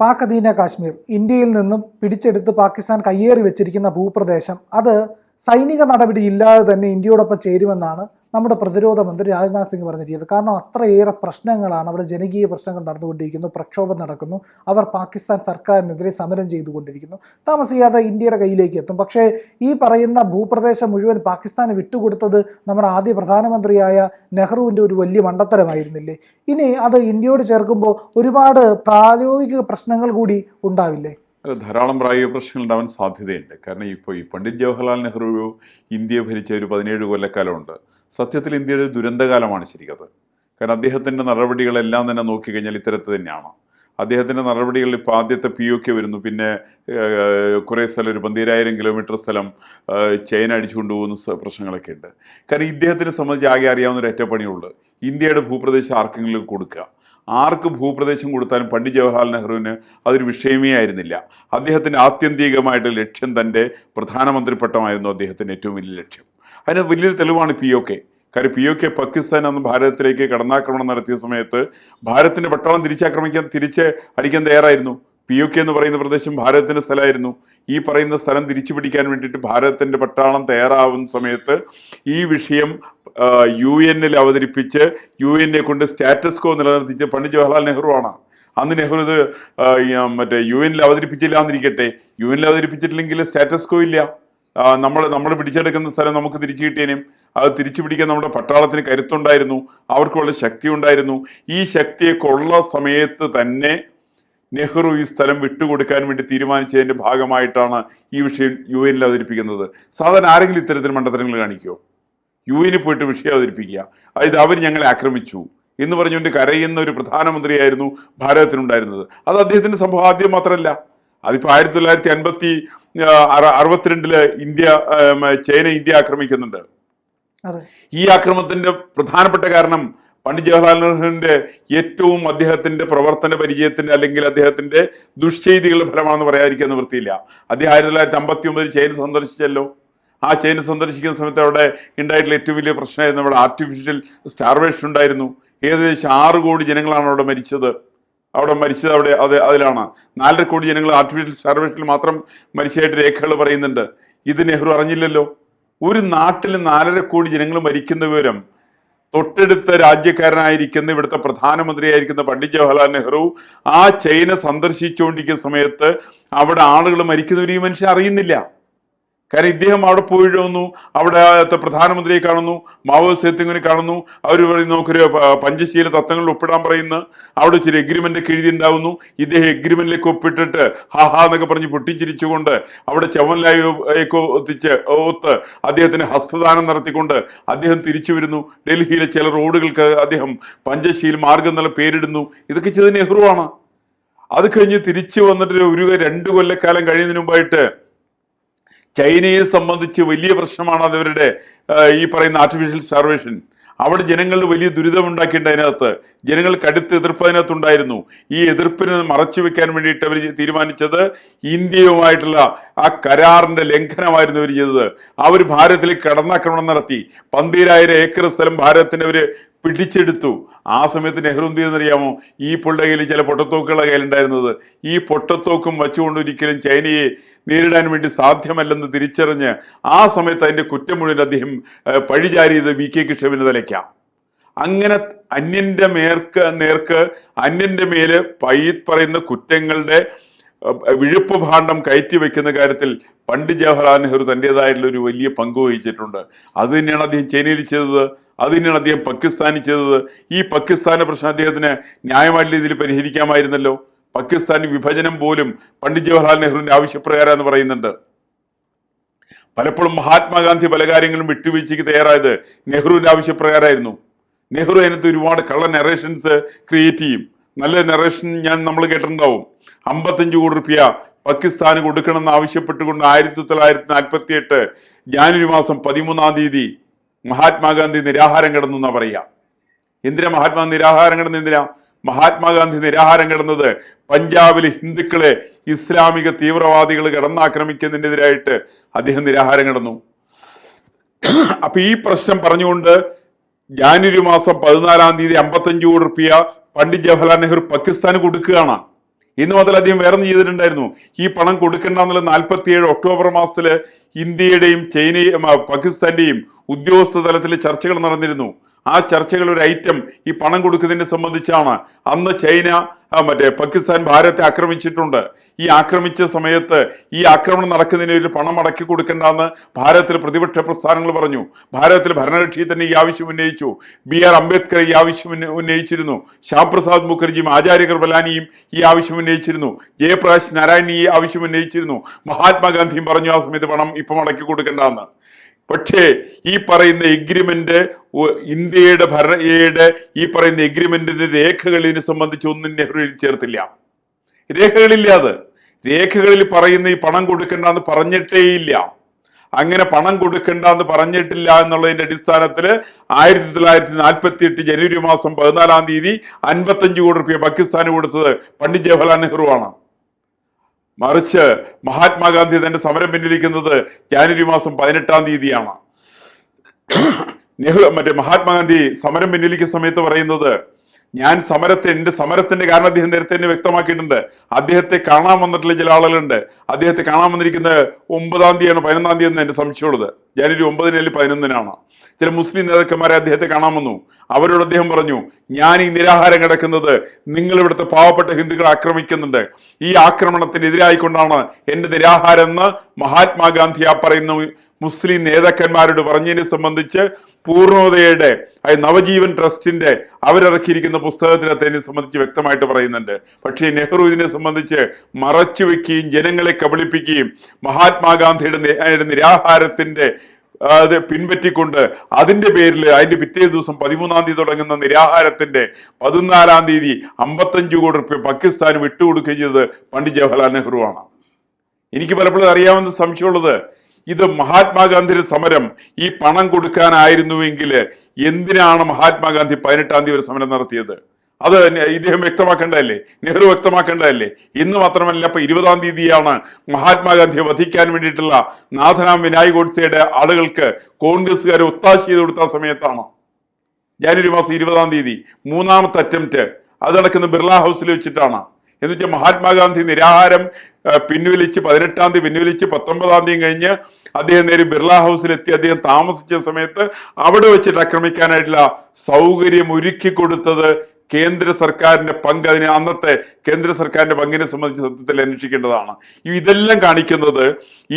പാക് അധീന കാശ്മീർ ഇന്ത്യയിൽ നിന്നും പിടിച്ചെടുത്ത് പാകിസ്ഥാൻ കയ്യേറി വെച്ചിരിക്കുന്ന ഭൂപ്രദേശം അത് സൈനിക നടപടി ഇല്ലാതെ തന്നെ ഇന്ത്യയോടൊപ്പം ചേരുമെന്നാണ് നമ്മുടെ പ്രതിരോധ മന്ത്രി രാജ്നാഥ് സിംഗ് പറഞ്ഞിരിക്കുന്നത്. കാരണം അത്രയേറെ പ്രശ്നങ്ങളാണ് അവിടെ ജനകീയ പ്രശ്നങ്ങൾ നടന്നുകൊണ്ടിരിക്കുന്നു പ്രക്ഷോഭം നടക്കുന്നു. അവർ പാകിസ്ഥാൻ സർക്കാരിനെതിരെ സമരം ചെയ്തുകൊണ്ടിരിക്കുന്നു. താമസിയാതെ ഇന്ത്യയുടെ കയ്യിലേക്ക് എത്തും. പക്ഷേ ഈ പറയുന്ന ഭൂപ്രദേശം മുഴുവൻ പാകിസ്ഥാന് വിട്ടുകൊടുത്തത് നമ്മുടെ ആദ്യ പ്രധാനമന്ത്രിയായ നെഹ്റുവിന്റെ ഒരു വലിയ മണ്ടത്തരമായിരുന്നില്ലേ? ഇനി അത് ഇന്ത്യയോട് ചേർക്കുമ്പോൾ ഒരുപാട് പ്രായോഗിക പ്രശ്നങ്ങൾ കൂടി ഉണ്ടാവില്ലേ? ധാരാളം പ്രായോഗിക പ്രശ്നങ്ങൾ ഉണ്ടാവാൻ സാധ്യതയുണ്ട്. കാരണം ഇപ്പോൾ ഈ പണ്ഡിറ്റ് ജവഹർലാൽ നെഹ്റു ഇന്ത്യയെ ഭരിച്ച ഒരു പതിനേഴ് കൊല്ലക്കാലമുണ്ട്. സത്യത്തിൽ ഇന്ത്യയുടെ ദുരന്തകാലമാണ് ശരിക്കത്. കാരണം അദ്ദേഹത്തിന്റെ നടപടികളെല്ലാം തന്നെ നോക്കിക്കഴിഞ്ഞാൽ ഇത്തരത്തിൽ തന്നെയാണ്. അദ്ദേഹത്തിന്റെ നടപടികളിൽ ഇപ്പോൾ ആദ്യത്തെ പി ഒ കെ വരുന്നു. പിന്നെ കുറേ സ്ഥലം ഒരു പന്തിരായിരം കിലോമീറ്റർ സ്ഥലം ചൈന അടിച്ചുകൊണ്ട് പോകുന്ന പ്രശ്നങ്ങളൊക്കെ ഉണ്ട്. കാരണം ഇദ്ദേഹത്തിനെ സംബന്ധിച്ച് ആകെ അറിയാവുന്ന ഒരു ഒറ്റപ്പണിയുള്ളൂ ഇന്ത്യയുടെ ഭൂപ്രദേശം ആർക്കെങ്കിലും കൊടുക്കുക. ആർക്ക് ഭൂപ്രദേശം കൊടുത്താലും പണ്ഡിറ്റ് ജവഹർലാൽ നെഹ്റുവിന് അതൊരു വിഷയമേ ആയിരുന്നില്ല. അദ്ദേഹത്തിന്റെ ആത്യന്തികമായിട്ട് ലക്ഷ്യം തന്റെ പ്രധാനമന്ത്രി പട്ടമായിരുന്നു അദ്ദേഹത്തിന്റെ ഏറ്റവും വലിയ ലക്ഷ്യം. അതിന് വലിയൊരു തെളിവാണ് പി ഒ കെ കാര്യം പി ഒ കെ പാകിസ്ഥാൻ അന്ന് ഭാരതത്തിലേക്ക് കടന്നാക്രമണം നടത്തിയ സമയത്ത് ഭാരതത്തിന്റെ പട്ടാളം തിരിച്ചാക്രമിക്കാൻ തിരിച്ച് അടിക്കാൻ തയ്യാറായിരുന്നു. പി ഒ കെ എന്ന് പറയുന്ന പ്രദേശം ഭാരതത്തിന്റെ സ്ഥലമായിരുന്നു. ഈ പറയുന്ന സ്ഥലം തിരിച്ചു പിടിക്കാൻ വേണ്ടിയിട്ട് ഭാരതത്തിന്റെ പട്ടാളം തയ്യാറാവുന്ന സമയത്ത് ഈ വിഷയം യു എന്നിൽ അവതരിപ്പിച്ച് യു എന്നെ കൊണ്ട് സ്റ്റാറ്റസ് കോ നിലനിർത്തിച്ച് പണ്ഡിറ്റ് ജവഹർലാൽ നെഹ്റു ആണ്. അന്ന് നെഹ്റു ഇത് മറ്റേ യു എനിൽ അവതരിപ്പിച്ചില്ല എന്നിരിക്കട്ടെ യു എനിൽ അവതരിപ്പിച്ചിട്ടില്ലെങ്കിൽ സ്റ്റാറ്റസ് കോ ഇല്ല. നമ്മൾ നമ്മൾ പിടിച്ചെടുക്കുന്ന സ്ഥലം നമുക്ക് തിരിച്ചു കിട്ടിയേനും. അത് തിരിച്ചു പിടിക്കാൻ നമ്മുടെ പട്ടാളത്തിന് കരുത്തുണ്ടായിരുന്നു. അവർക്കുള്ള ശക്തി ഉണ്ടായിരുന്നു. ഈ ശക്തിയെ കൊള്ള സമയത്ത് തന്നെ നെഹ്റു ഈ സ്ഥലം വിട്ടുകൊടുക്കാൻ വേണ്ടി തീരുമാനിച്ചതിന്റെ ഭാഗമായിട്ടാണ് ഈ വിഷയം യു എനിൽ അവതരിപ്പിക്കുന്നത്. സാധാരണ ആരെങ്കിലും ഇത്തരത്തിൽ മണ്ടത്തരങ്ങൾ കാണിക്കുമോ യു എനിൽ പോയിട്ട് വിഷയം അവതരിപ്പിക്കുക. അതായത് അവർ ഞങ്ങളെ ആക്രമിച്ചു എന്ന് പറഞ്ഞുകൊണ്ട് കരയുന്ന ഒരു പ്രധാനമന്ത്രിയായിരുന്നു ഭാരതത്തിനുണ്ടായിരുന്നത്. അത് അദ്ദേഹത്തിന്റെ സംഭവം ആദ്യം മാത്രമല്ല. അതിപ്പോൾ ആയിരത്തി തൊള്ളായിരത്തി അൻപത്തി അറുപത്തിരണ്ടിൽ ഇന്ത്യ ചൈന ഇന്ത്യ ആക്രമിക്കുന്നുണ്ട്. ഈ ആക്രമണത്തിന്റെ പ്രധാനപ്പെട്ട കാരണം പണ്ഡിറ്റ് ജവഹർലാൽ നെഹ്റുവിന്റെ ഏറ്റവും അദ്ദേഹത്തിന്റെ പ്രവർത്തന പരിചയത്തിന്റെ അല്ലെങ്കിൽ അദ്ദേഹത്തിന്റെ ദുഷ്ചെയ്തികളുടെ ഫലമാണെന്ന് പറയാതിരിക്കാൻ നിവൃത്തിയില്ല. അദ്ദേഹം ആയിരത്തി തൊള്ളായിരത്തി അമ്പത്തി ഒമ്പതിൽ ചൈന സന്ദർശിച്ചല്ലോ. ആ ചൈന സന്ദർശിക്കുന്ന സമയത്ത് അവിടെ ഉണ്ടായിട്ടുള്ള ഏറ്റവും വലിയ പ്രശ്നമായിരുന്നു അവിടെ ആർട്ടിഫിഷ്യൽ സ്റ്റാർവേഷൻ ഉണ്ടായിരുന്നു. ഏകദേശം ആറ് കോടി ജനങ്ങളാണ് അവിടെ മരിച്ചത്. അവിടെ മരിച്ചത് അവിടെ അത് അതിലാണ്. നാലര കോടി ജനങ്ങൾ ആർട്ടിഫിഷ്യൽ സർവേഷനിൽ മാത്രം മരിച്ചതായിട്ട് രേഖകൾ പറയുന്നുണ്ട്. ഇത് നെഹ്റു അറിഞ്ഞില്ലല്ലോ. ഒരു നാട്ടിൽ നാലര കോടി ജനങ്ങൾ മരിക്കുന്ന വിവരം തൊട്ടടുത്ത രാജ്യക്കാരനായിരിക്കുന്ന ഇവിടുത്തെ പ്രധാനമന്ത്രിയായിരിക്കുന്ന പണ്ഡിറ്റ് ജവഹർലാൽ നെഹ്റു ആ ചൈന സന്ദർശിച്ചുകൊണ്ടിരിക്കുന്ന സമയത്ത് അവിടെ ആളുകൾ മരിക്കുന്നവർ ഈ മനുഷ്യൻ അറിയുന്നില്ല. കാരണം ഇദ്ദേഹം അവിടെ പോയിരുന്നു അവിടെ പ്രധാനമന്ത്രിയെ കാണുന്നു. മാവോ സേത്തിങ്ങിനെ കാണുന്നു. അവർ പറയുന്നു നമുക്കൊരു പഞ്ചശീല തത്വങ്ങളിൽ ഒപ്പിടാൻ പറയുന്നു അവിടെ ചില എഗ്രിമെന്റ് ഒക്കെ എഴുതിയിട്ടുണ്ടാവുന്നു. ഇദ്ദേഹം എഗ്രിമെന്റിലേക്ക് ഒപ്പിട്ടിട്ട് ഹാ ഹാ എന്നൊക്കെ പറഞ്ഞ് പൊട്ടിച്ചിരിച്ചുകൊണ്ട് അവിടെ ചവൻലായൊക്കെ ഒത്തിച്ച് ഒത്ത് അദ്ദേഹത്തിന് ഹസ്തദാനം നടത്തിക്കൊണ്ട് അദ്ദേഹം തിരിച്ചു വരുന്നു. ഡൽഹിയിലെ ചില റോഡുകൾക്ക് അദ്ദേഹം പഞ്ചശീൽ മാർഗം എന്നുള്ള പേരിടുന്നു. ഇതൊക്കെ ചെയ്ത നെഹ്റുവാണ്. അത് കഴിഞ്ഞ് തിരിച്ചു വന്നിട്ട് ഒരു രണ്ട് കൊല്ലക്കാലം കഴിയുന്നതിന് മുമ്പായിട്ട് ചൈനയെ സംബന്ധിച്ച് വലിയ പ്രശ്നമാണ് അതവരുടെ ഈ പറയുന്ന ആർട്ടിഫിഷ്യൽ സർവേഷൻ അവിടെ ജനങ്ങളിൽ വലിയ ദുരിതമുണ്ടാക്കിയിട്ടുണ്ട് അതിനകത്ത്. ജനങ്ങൾ കടുത്ത എതിർപ്പ് അതിനകത്തുണ്ടായിരുന്നു. ഈ എതിർപ്പിനെ മറച്ചു വെക്കാൻ വേണ്ടിയിട്ട് അവർ തീരുമാനിച്ചത് ഇന്ത്യയുമായിട്ടുള്ള ആ കരാറിന്റെ ലംഘനമായിരുന്നു അവർ ചെയ്തത്. അവർ ഭാരതത്തിലേക്ക് കടന്നാക്രമണം നടത്തി. പന്തീരായിരം ഏക്കർ സ്ഥലം ഭാരതത്തിന് അവർ പിടിച്ചെടുത്തു. ആ സമയത്ത് നെഹ്റു എന്ത് ചെയ്യുന്നറിയാമോ? ഈ പുള്ളിയുടെ കയ്യിൽ ചില പൊട്ടത്തോക്കുകളുടെ കയ്യിലുണ്ടായിരുന്നത്. ഈ പൊട്ടത്തോക്കും വച്ചുകൊണ്ട് ഒരിക്കലും ചൈനയെ നേരിടാൻ വേണ്ടി സാധ്യമല്ലെന്ന് തിരിച്ചറിഞ്ഞ് ആ സമയത്ത് അതിന്റെ കുറ്റം മുഴുവൻ അദ്ദേഹം പഴിചാരിയത് വി കെ കൃഷ്ണവിന് തലയ്ക്കാം. അങ്ങനെ അന്യന്റെ മേർക്ക് നേർക്ക് അന്യന്റെ മേൽ പൈ പറയുന്ന കുറ്റങ്ങളുടെ വിഴുപ്പ് ഭാണ്ഡം കയറ്റി വെക്കുന്ന കാര്യത്തിൽ പണ്ഡിറ്റ് ജവഹർലാൽ നെഹ്റു തന്റെതായിട്ടുള്ള ഒരു വലിയ പങ്ക് വഹിച്ചിട്ടുണ്ട്. അത് തന്നെയാണ് അദ്ദേഹം ചൈനയിൽ ചെയ്തത്. അത് അദ്ദേഹം പാകിസ്ഥാനിൽ ചെയ്തത്. ഈ പാകിസ്ഥാന്റെ പ്രശ്നം അദ്ദേഹത്തിന് ന്യായമായിട്ടുള്ള രീതിയിൽ പരിഹരിക്കാമായിരുന്നല്ലോ. പാകിസ്ഥാൻ വിഭജനം പോലും പണ്ഡിറ്റ് ജവഹർലാൽ നെഹ്റുവിന്റെ ആവശ്യപ്രകാരം എന്ന് പറയുന്നുണ്ട്. പലപ്പോഴും മഹാത്മാഗാന്ധി പല കാര്യങ്ങളും വിട്ടുവീഴ്ചയ്ക്ക് തയ്യാറായത് നെഹ്റുവിന്റെ ആവശ്യപ്രകാരമായിരുന്നു. നെഹ്റു അതിനകത്ത് ഒരുപാട് കള്ള നെറേഷൻസ് ക്രിയേറ്റ് ചെയ്യും. നല്ല നെറേഷൻ ഞാൻ നമ്മൾ കേട്ടിട്ടുണ്ടാവും. അമ്പത്തഞ്ച് കോടി റുപ്യ പാകിസ്ഥാന് കൊടുക്കണമെന്ന് ആവശ്യപ്പെട്ടുകൊണ്ട് ആയിരത്തി തൊള്ളായിരത്തി നാൽപ്പത്തി എട്ട് ജാനുവരി മാസം പതിമൂന്നാം തീയതി മഹാത്മാഗാന്ധി നിരാഹാരം കിടന്നു എന്നാ പറയാ. എന്തിനാ മഹാത്മാ നിരാഹാരം കിടന്നു എന്തിനാ? മഹാത്മാഗാന്ധി നിരാഹാരം കിടന്നത് പഞ്ചാബിലെ ഹിന്ദുക്കളെ ഇസ്ലാമിക തീവ്രവാദികൾ കിടന്നാക്രമിക്കുന്നതിനെതിരായിട്ട് അദ്ദേഹം നിരാഹാരം കിടന്നു. അപ്പൊ ഈ പ്രശ്നം പറഞ്ഞുകൊണ്ട് ജാനുവരി മാസം പതിനാലാം തീയതി അമ്പത്തഞ്ച് കോടി റുപ്യ പണ്ഡിറ്റ് ജവഹർലാൽ നെഹ്റു പാകിസ്ഥാന് കൊടുക്കുകയാണ്. ഇന്ന് മുതൽ അദ്ദേഹം വേറെ ചെയ്തിട്ടുണ്ടായിരുന്നു. ഈ പണം കൊടുക്കേണ്ട എന്നുള്ള നാൽപ്പത്തിയേഴ് ഒക്ടോബർ മാസത്തിൽ ഇന്ത്യയുടെയും ചൈനയും പാകിസ്ഥാന്റെയും ഉദ്യോഗസ്ഥ തലത്തിൽ ചർച്ചകൾ നടന്നിരുന്നു. ആ ചർച്ചകൾ ഒരു ഐറ്റം. ഈ പണം കൊടുക്കുന്നതിനെ സംബന്ധിച്ചാണ്. അന്ന് ചൈന മറ്റേ പാകിസ്ഥാൻ ഭാരത്തെ ആക്രമിച്ചിട്ടുണ്ട്. ഈ ആക്രമിച്ച സമയത്ത് ഈ ആക്രമണം നടക്കുന്നതിന് ഒരു പണം അടക്കി കൊടുക്കേണ്ടെന്ന് ഭാരതത്തിൽ പ്രതിപക്ഷ പ്രസ്ഥാനങ്ങൾ പറഞ്ഞു. ഭാരതത്തിൽ ഭരണകക്ഷി തന്നെ ഈ ആവശ്യം ഉന്നയിച്ചു. ബി ആർ അംബേദ്കർ ഈ ആവശ്യം ഉന്ന- ഉന്നയിച്ചിരുന്നു. ശ്യാംപ്രസാദ് മുഖർജിയും ആചാര്യ കൃപലാനിയും ഈ ആവശ്യം ഉന്നയിച്ചിരുന്നു. ജയപ്രകാശ് നാരായണി ഈ ആവശ്യം ഉന്നയിച്ചിരുന്നു. മഹാത്മാഗാന്ധിയും പറഞ്ഞു ആ സമയത്ത് പണം ഇപ്പം അടക്കി കൊടുക്കേണ്ടെന്ന്. പക്ഷേ ഈ പറയുന്ന എഗ്രിമെന്റ് ഇന്ത്യയുടെ ഭരണയുടെ ഈ പറയുന്ന എഗ്രിമെന്റിന്റെ രേഖകൾ ഇതിനെ സംബന്ധിച്ച് ഒന്നും നെഹ്റു എഴുതി ചേർത്തില്ല. രേഖകളില്ല അത്. രേഖകളിൽ പറയുന്ന ഈ പണം കൊടുക്കേണ്ട എന്ന് പറഞ്ഞിട്ടേ പറഞ്ഞിട്ടേയില്ല. അങ്ങനെ പണം കൊടുക്കേണ്ട എന്ന് പറഞ്ഞിട്ടില്ല എന്നുള്ളതിന്റെ അടിസ്ഥാനത്തിൽ ആയിരത്തി തൊള്ളായിരത്തി നാൽപ്പത്തി എട്ട് ജനുവരി മാസം പതിനാലാം തീയതി അൻപത്തഞ്ച് കോടി റുപ്യ പാകിസ്ഥാന് കൊടുത്തത് പണ്ഡിറ്റ് ജവഹർലാൽ നെഹ്റു ആണ് മറിച്ച് മഹാത്മാഗാന്ധി തന്റെ സമരം പിന്നിലിരിക്കുന്നത് ജാനുവരി മാസം പതിനെട്ടാം തീയതിയാണ്. നെഹ്റു മറ്റേ മഹാത്മാഗാന്ധി സമരം പിന്നിലിക്കുന്ന സമയത്ത് പറയുന്നത് ഞാൻ സമരത്തെ എന്റെ സമരത്തിന്റെ കാരണം അദ്ദേഹം നേരത്തെ തന്നെ വ്യക്തമാക്കിയിട്ടുണ്ട്. അദ്ദേഹത്തെ കാണാൻ വന്നിട്ടുള്ള ചില ആളുകളുണ്ട്. അദ്ദേഹത്തെ കാണാൻ വന്നിരിക്കുന്നത് ഒമ്പതാം തീയതിയാണ് പതിനൊന്നാം തീയതി എന്ന് എന്റെ സംശയമുള്ളത്. ജനുവരി ഒമ്പതിന് അല്ലെങ്കിൽ പതിനൊന്നിനാണ്. ചില മുസ്ലിം നേതാക്കന്മാരെ അദ്ദേഹത്തെ കാണാൻ വന്നു. അവരോട് അദ്ദേഹം പറഞ്ഞു ഞാൻ ഈ നിരാഹാരം കിടക്കുന്നത് നിങ്ങൾ ഇവിടുത്തെ പാവപ്പെട്ട ഹിന്ദുക്കളെ ആക്രമിക്കുന്നുണ്ട്. ഈ ആക്രമണത്തിന് എതിരായിക്കൊണ്ടാണ് എന്റെ നിരാഹാരം എന്ന് മഹാത്മാഗാന്ധി ആ പറയുന്ന മുസ്ലിം നേതാക്കന്മാരോട് പറഞ്ഞതിനെ സംബന്ധിച്ച് പൂർണതയുടെ നവജീവൻ ട്രസ്റ്റിന്റെ അവരിറക്കിയിരിക്കുന്ന പുസ്തകത്തിനകത്ത് ഇതിനെ സംബന്ധിച്ച് വ്യക്തമായിട്ട് പറയുന്നുണ്ട്. പക്ഷേ നെഹ്റു ഇതിനെ സംബന്ധിച്ച് മറച്ചു വെക്കുകയും ജനങ്ങളെ കബളിപ്പിക്കുകയും മഹാത്മാഗാന്ധിയുടെ നിരാഹാരത്തിന്റെ അത് പിൻപറ്റിക്കൊണ്ട് അതിന്റെ പേരിൽ അതിന്റെ പിറ്റേ ദിവസം പതിമൂന്നാം തീയതി തുടങ്ങുന്ന നിരാഹാരത്തിന്റെ പതിനാലാം തീയതി അമ്പത്തഞ്ച് കോടി റുപ്യ പാകിസ്ഥാന് വിട്ടുകൊടുക്കുകയും ചെയ്തത് പണ്ഡിറ്റ് ജവഹർലാൽ നെഹ്റു ആണ് എനിക്ക് പലപ്പോഴും അറിയാവുന്ന സംശയമുള്ളത് ഇത് മഹാത്മാഗാന്ധിയുടെ സമരം. ഈ പണം കൊടുക്കാനായിരുന്നുവെങ്കിൽ എന്തിനാണ് മഹാത്മാഗാന്ധി പതിനെട്ടാം തീയതി ഒരു സമരം നടത്തിയത്? അത് ഇദ്ദേഹം വ്യക്തമാക്കേണ്ടതല്ലേ? നെഹ്റു വ്യക്തമാക്കേണ്ടതല്ലേ? ഇന്ന് മാത്രമല്ല ഇപ്പൊ ഇരുപതാം തീയതിയാണ് മഹാത്മാഗാന്ധിയെ വധിക്കാൻ വേണ്ടിയിട്ടുള്ള നാഥനാം വിനായ് ഗോഡ്സയുടെ ആളുകൾക്ക് കോൺഗ്രസ്സുകാർ ഒത്താശ ചെയ്ത് കൊടുത്ത സമയത്താണ്. ജാനുവരി മാസം ഇരുപതാം തീയതി മൂന്നാമത്തെ അറ്റംപ്റ്റ് അത് നടക്കുന്ന ബിർള ഹൗസിൽ വെച്ചിട്ടാണ്. എന്ന് വെച്ചാൽ മഹാത്മാഗാന്ധി നിരാഹാരം പിൻവലിച്ച് പതിനെട്ടാം തീയതി പിൻവലിച്ച് പത്തൊമ്പതാം തീയതി കഴിഞ്ഞ് അദ്ദേഹം നേരെ ബിർള ഹൗസിലെത്തി. അദ്ദേഹം താമസിച്ച സമയത്ത് അവിടെ വെച്ചിട്ട് ആക്രമിക്കാനായിട്ടുള്ള സൗകര്യം ഒരുക്കി കൊടുത്തത് കേന്ദ്ര സർക്കാരിന്റെ പങ്ക്. അതിനെ അന്നത്തെ കേന്ദ്ര സർക്കാരിന്റെ പങ്കിനെ സംബന്ധിച്ച് സത്യത്തിൽ അന്വേഷിക്കേണ്ടതാണ്. ഇതെല്ലാം കാണിക്കുന്നത്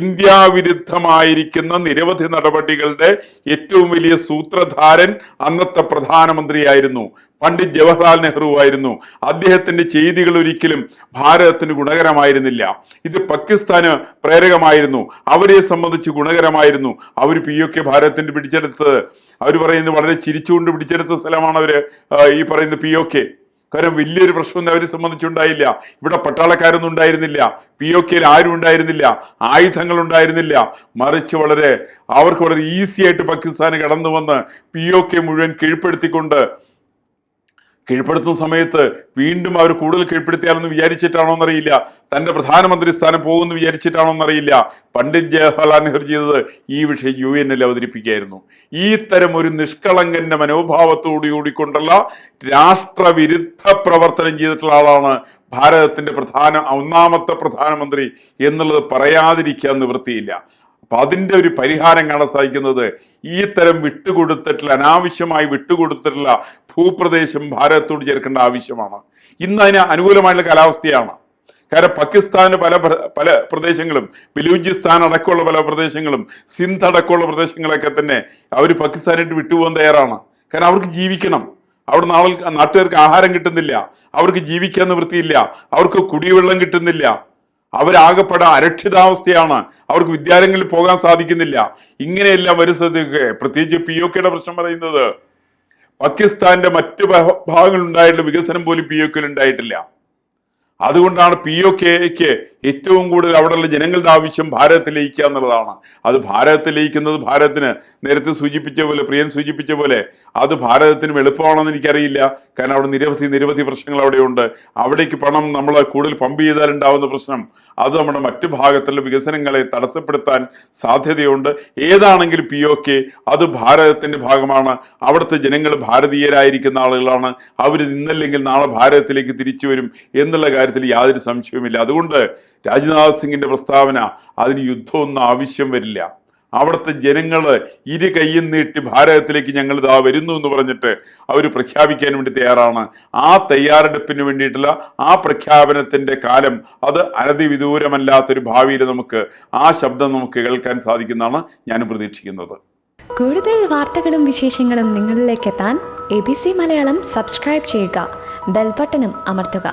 ഇന്ത്യ വിരുദ്ധമായിരിക്കുന്ന നിരവധി നടപടികളുടെ ഏറ്റവും വലിയ സൂത്രധാരൻ അന്നത്തെ പ്രധാനമന്ത്രിയായിരുന്നു. പണ്ഡിറ്റ് ജവഹർലാൽ നെഹ്റു ആയിരുന്നു. അദ്ദേഹത്തിന്റെ ചെയ്തികൾ ഒരിക്കലും ഭാരതത്തിന് ഗുണകരമായിരുന്നില്ല. ഇത് പാകിസ്ഥാന് പ്രേരകമായിരുന്നു. അവരെ സംബന്ധിച്ച് ഗുണകരമായിരുന്നു. അവർ പി ഒ കെ ഭാരതത്തിന്റെ പിടിച്ചെടുത്തത്. അവർ പറയുന്നത് വളരെ ചിരിച്ചുകൊണ്ട് പിടിച്ചെടുത്ത സ്ഥലമാണ് അവർ ഈ പറയുന്ന പി ഒ കെ കാരണം വലിയൊരു പ്രശ്നമൊന്നും അവരെ സംബന്ധിച്ചുണ്ടായില്ല. ഇവിടെ പട്ടാളക്കാരൊന്നും ഉണ്ടായിരുന്നില്ല. പി ഒ കെയിൽ ആരും ഉണ്ടായിരുന്നില്ല. ആയുധങ്ങൾ ഉണ്ടായിരുന്നില്ല. മറിച്ച് വളരെ അവർക്ക് വളരെ ഈസി ആയിട്ട് പാകിസ്ഥാന് കടന്നു വന്ന് പി ഒ കെ മുഴുവൻ കീഴ്പ്പെടുത്തിക്കൊണ്ട് കീഴ്പ്പെടുത്തുന്ന സമയത്ത് വീണ്ടും അവർ കൂടുതൽ കീഴ്പ്പെടുത്തിയാലെന്ന് വിചാരിച്ചിട്ടാണോ എന്നറിയില്ല. തന്റെ പ്രധാനമന്ത്രി സ്ഥാനം പോകുമെന്ന് വിചാരിച്ചിട്ടാണോ എന്നറിയില്ല. പണ്ഡിറ്റ് ജവഹർലാൽ നെഹ്റു ചെയ്തത് ഈ വിഷയം യു എന്നിൽ അവതരിപ്പിക്കുകയായിരുന്നു. ഈ തരം ഒരു നിഷ്കളങ്കന്റെ മനോഭാവത്തോടു കൂടിക്കൊണ്ടുള്ള രാഷ്ട്രവിരുദ്ധ പ്രവർത്തനം ചെയ്തിട്ടുള്ള ആളാണ് ഭാരതത്തിന്റെ പ്രധാന ഒന്നാമത്തെ പ്രധാനമന്ത്രി എന്നുള്ളത് പറയാതിരിക്കാൻ നിവൃത്തിയില്ല. അപ്പൊ അതിന്റെ ഒരു പരിഹാരം കാണാൻ സാധിക്കുന്നത് ഈ തരം വിട്ടുകൊടുത്തിട്ടുള്ള അനാവശ്യമായി വിട്ടുകൊടുത്തിട്ടുള്ള ഭൂപ്രദേശം ഭാരതത്തോട് ചേർക്കേണ്ട ആവശ്യമാണ്. ഇന്ന് അതിന് അനുകൂലമായിട്ടുള്ള കാലാവസ്ഥയാണ്. കാരണം പാകിസ്ഥാന് പല പല പ്രദേശങ്ങളും ബലൂചിസ്ഥാൻ അടക്കമുള്ള പല പ്രദേശങ്ങളും സിന്ധ് അടക്കമുള്ള പ്രദേശങ്ങളൊക്കെ തന്നെ അവർ പാകിസ്ഥാനായിട്ട് വിട്ടുപോകാൻ തയ്യാറാണ്. കാരണം അവർക്ക് ജീവിക്കണം. അവിടെ നാളെ നാട്ടുകാർക്ക് ആഹാരം കിട്ടുന്നില്ല. അവർക്ക് ജീവിക്കാൻ നിവൃത്തിയില്ല അവർക്ക് കുടിവെള്ളം കിട്ടുന്നില്ല. അവരാകപ്പെടെ അരക്ഷിതാവസ്ഥയാണ്. അവർക്ക് വിദ്യാലയങ്ങളിൽ പോകാൻ സാധിക്കുന്നില്ല. ഇങ്ങനെയെല്ലാം വരുന്നതൊക്കെ പ്രത്യേകിച്ച് പി ഒ കെയുടെ പ്രശ്നം പറയുന്നത്. പാകിസ്ഥാന്റെ മറ്റു ഭാഗങ്ങളുണ്ടായിട്ടുള്ള വികസനം പോലും പി ഒ കെയിൽ ഉണ്ടായിട്ടില്ല. അതുകൊണ്ടാണ് പി ഒ കെക്ക് ഏറ്റവും കൂടുതൽ അവിടെയുള്ള ജനങ്ങളുടെ ആവശ്യം ഭാരതത്തിൽ ലയിക്കുക എന്നുള്ളതാണ്. അത് ഭാരതത്തിൽ ലയിക്കുന്നത് ഭാരതത്തിന് നേരത്തെ സൂചിപ്പിച്ച പോലെ പ്രിയൻ സൂചിപ്പിച്ച പോലെ അത് ഭാരതത്തിനും എളുപ്പമാണെന്ന് എനിക്കറിയില്ല. കാരണം അവിടെ നിരവധി നിരവധി പ്രശ്നങ്ങൾ അവിടെയുണ്ട്. അവിടേക്ക് പണം നമ്മൾ കൂടുതൽ പമ്പ് ചെയ്താൽ ഉണ്ടാവുന്ന പ്രശ്നം അത് നമ്മുടെ മറ്റു ഭാഗത്തുള്ള വികസനങ്ങളെ തടസ്സപ്പെടുത്താൻ സാധ്യതയുണ്ട്. ഏതാണെങ്കിലും പി ഒ കെ അത് ഭാരതത്തിന്റെ ഭാഗമാണ്. അവിടുത്തെ ജനങ്ങൾ ഭാരതീയരായിരിക്കുന്ന ആളുകളാണ്. അവർ ഇന്നല്ലെങ്കിൽ നാളെ ഭാരതത്തിലേക്ക് തിരിച്ചു വരും എന്നുള്ള കാര്യത്തിൽ കാര്യത്തിൽ യാതൊരു സംശയവുമില്ല. അതുകൊണ്ട് രാജ്നാഥ് സിംഗിന്റെ പ്രസ്താവന അതിന് യുദ്ധമൊന്നും ആവശ്യം വരില്ല. അവിടുത്തെ ജനങ്ങൾ ഇരു കൈയും നീട്ടി ഭാരതത്തിലേക്ക് ഞങ്ങൾ ഇതാ വരുന്നു എന്ന് പറഞ്ഞിട്ട് അവർ പ്രഖ്യാപിക്കാൻ വേണ്ടി തയ്യാറാണ്. ആ തയ്യാറെടുപ്പിന് വേണ്ടിയിട്ടുള്ള ആ പ്രഖ്യാപനത്തിന്റെ കാലം അത് അനധിവിദൂരമല്ലാത്തൊരു ഭാവിയിൽ നമുക്ക് ആ ശബ്ദം നമുക്ക് കേൾക്കാൻ സാധിക്കുന്നതാണ് ഞാൻ പ്രതീക്ഷിക്കുന്നത്. കൂടുതൽ വാർത്തകളും വിശേഷങ്ങളും നിങ്ങളിലേക്ക് എത്താൻ A B C Malayalam subscribe ചെയ്യുക. ബെൽബട്ടനും അമർത്തുക.